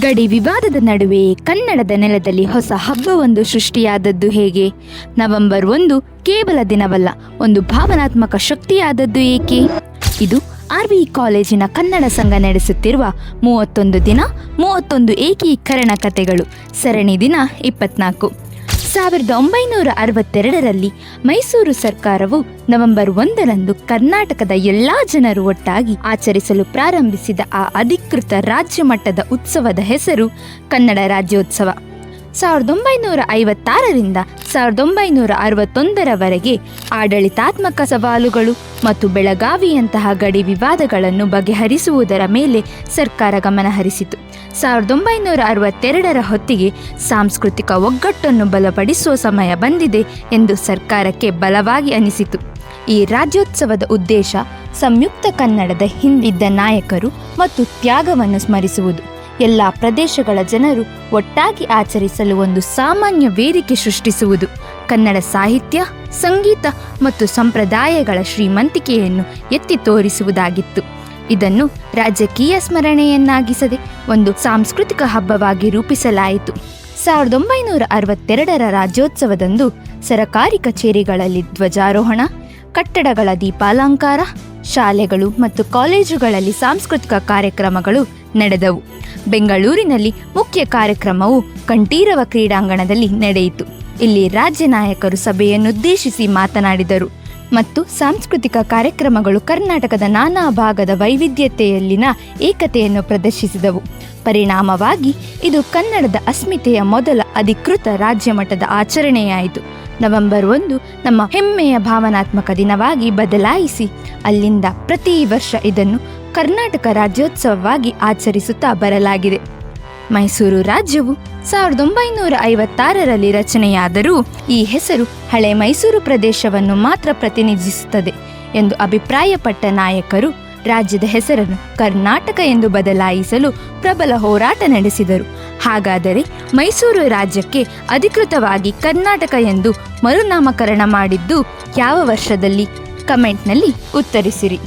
ಗಡಿ ವಿವಾದದ ನಡುವೆ ಕನ್ನಡದ ನೆಲದಲ್ಲಿ ಹೊಸ ಹಬ್ಬವೊಂದು ಸೃಷ್ಟಿಯಾದದ್ದು ಹೇಗೆ? ನವೆಂಬರ್ ಒಂದು ಕೇವಲ ದಿನವಲ್ಲ, ಒಂದು ಭಾವನಾತ್ಮಕ ಶಕ್ತಿಯಾದದ್ದು ಏಕೆ? ಇದು ಆರ್ ವಿ ಕಾಲೇಜಿನ ಕನ್ನಡ ಸಂಘ ನಡೆಸುತ್ತಿರುವ ಮೂವತ್ತೊಂದು ದಿನ, ಮೂವತ್ತೊಂದು ಏಕೀಕರಣ ಕಥೆಗಳು. ಸರಣಿ ದಿನ ಇಪ್ಪತ್ನಾಲ್ಕು. ಸಾವಿರದ ಒಂಬೈನೂರ ಅರವತ್ತೆರಡರಲ್ಲಿ ಮೈಸೂರು ಸರ್ಕಾರವು ನವೆಂಬರ್ ಒಂದರಂದು ಕರ್ನಾಟಕದ ಎಲ್ಲಾ ಜನರು ಒಟ್ಟಾಗಿ ಆಚರಿಸಲು ಪ್ರಾರಂಭಿಸಿದ ಆ ಅಧಿಕೃತ ರಾಜ್ಯ ಮಟ್ಟದ ಉತ್ಸವದ ಹೆಸರು ಕನ್ನಡ ರಾಜ್ಯೋತ್ಸವ. ಸಾವಿರದ ಒಂಬೈನೂರ ಐವತ್ತಾರರಿಂದ ಸಾವಿರದ ಒಂಬೈನೂರ ಅರವತ್ತೊಂದರವರೆಗೆ ಆಡಳಿತಾತ್ಮಕ ಸವಾಲುಗಳು ಮತ್ತು ಬೆಳಗಾವಿಯಂತಹ ಗಡಿ ವಿವಾದಗಳನ್ನು ಬಗೆಹರಿಸುವುದರ ಮೇಲೆ ಸರ್ಕಾರ ಗಮನಹರಿಸಿತು ಸಾವಿರದ ಒಂಬೈನೂರ ಅರವತ್ತೆರಡರ ಹೊತ್ತಿಗೆ ಸಾಂಸ್ಕೃತಿಕ ಒಗ್ಗಟ್ಟನ್ನು ಬಲಪಡಿಸುವ ಸಮಯ ಬಂದಿದೆ ಎಂದು ಸರ್ಕಾರಕ್ಕೆ ಬಲವಾಗಿ ಅನಿಸಿತು. ಈ ರಾಜ್ಯೋತ್ಸವದ ಉದ್ದೇಶ ಸಂಯುಕ್ತ ಕನ್ನಡದ ಹಿಂದಿದ್ದ ನಾಯಕರು ಮತ್ತು ತ್ಯಾಗವನ್ನು ಸ್ಮರಿಸುವುದು. ಎಲ್ಲ ಪ್ರದೇಶಗಳ ಜನರು ಒಟ್ಟಾಗಿ ಆಚರಿಸಲು ಒಂದು ಸಾಮಾನ್ಯ ವೇದಿಕೆ ಸೃಷ್ಟಿಸುವುದು. ಕನ್ನಡ ಸಾಹಿತ್ಯ, ಸಂಗೀತ ಮತ್ತು ಸಂಪ್ರದಾಯಗಳ ಶ್ರೀಮಂತಿಕೆಯನ್ನು ಎತ್ತಿ ತೋರಿಸುವುದಾಗಿತ್ತು. ಇದನ್ನು ರಾಜಕೀಯ ಸ್ಮರಣೆಯನ್ನಾಗಿಸದೆ ಒಂದು ಸಾಂಸ್ಕೃತಿಕ ಹಬ್ಬವಾಗಿ ರೂಪಿಸಲಾಯಿತು. ಸಾವಿರದ ಒಂಬೈನೂರ ಅರವತ್ತೆರಡರ ರಾಜ್ಯೋತ್ಸವದಂದು ಸರಕಾರಿ ಕಚೇರಿಗಳಲ್ಲಿ ಧ್ವಜಾರೋಹಣ, ಕಟ್ಟಡಗಳ ದೀಪಾಲಂಕಾರ, ಶಾಲೆಗಳು ಮತ್ತು ಕಾಲೇಜುಗಳಲ್ಲಿ ಸಾಂಸ್ಕೃತಿಕ ಕಾರ್ಯಕ್ರಮಗಳು ನಡೆದವು. ಬೆಂಗಳೂರಿನಲ್ಲಿ ಮುಖ್ಯ ಕಾರ್ಯಕ್ರಮವು ಕಂಠೀರವ ಕ್ರೀಡಾಂಗಣದಲ್ಲಿ ನಡೆಯಿತು. ಇಲ್ಲಿ ರಾಜ್ಯ ನಾಯಕರು ಸಭೆಯನ್ನುದ್ದೇಶಿಸಿ ಮಾತನಾಡಿದರು. ಮತ್ತು ಸಾಂಸ್ಕೃತಿಕ ಕಾರ್ಯಕ್ರಮಗಳು ಕರ್ನಾಟಕದ ನಾನಾ ಭಾಗದ ವೈವಿಧ್ಯತೆಯಲ್ಲಿನ ಏಕತೆಯನ್ನು ಪ್ರದರ್ಶಿಸಿದವು. ಪರಿಣಾಮವಾಗಿ ಇದು ಕನ್ನಡದ ಅಸ್ಮಿತೆಯ ಮೊದಲ ಅಧಿಕೃತ ರಾಜ್ಯ ಮಟ್ಟದ ಆಚರಣೆಯಾಯಿತು. ನವೆಂಬರ್ ಒಂದು ನಮ್ಮ ಹೆಮ್ಮೆಯ ಭಾವನಾತ್ಮಕ ದಿನವಾಗಿ ಬದಲಾಯಿಸಿ, ಅಲ್ಲಿಂದ ಪ್ರತಿ ವರ್ಷ ಇದನ್ನು ಕರ್ನಾಟಕ ರಾಜ್ಯೋತ್ಸವವಾಗಿ ಆಚರಿಸುತ್ತಾ ಬರಲಾಗಿದೆ. ಮೈಸೂರು ರಾಜ್ಯವು ಸಾವಿರದ ಒಂಬೈನೂರ ಐವತ್ತಾರರಲ್ಲಿ ರಚನೆಯಾದರೂ ಈ ಹೆಸರು ಹಳೆ ಮೈಸೂರು ಪ್ರದೇಶವನ್ನು ಮಾತ್ರ ಪ್ರತಿನಿಧಿಸುತ್ತದೆ ಎಂದು ಅಭಿಪ್ರಾಯಪಟ್ಟ ನಾಯಕರು ರಾಜ್ಯದ ಹೆಸರನ್ನು ಕರ್ನಾಟಕ ಎಂದು ಬದಲಾಯಿಸಲು ಪ್ರಬಲ ಹೋರಾಟ ನಡೆಸಿದರು. ಹಾಗಾದರೆ ಮೈಸೂರು ರಾಜ್ಯಕ್ಕೆ ಅಧಿಕೃತವಾಗಿ ಕರ್ನಾಟಕ ಎಂದು ಮರುನಾಮಕರಣ ಮಾಡಿದ್ದು ಯಾವ ವರ್ಷದಲ್ಲಿ? ಕಮೆಂಟ್ನಲ್ಲಿ ಉತ್ತರಿಸಿರಿ.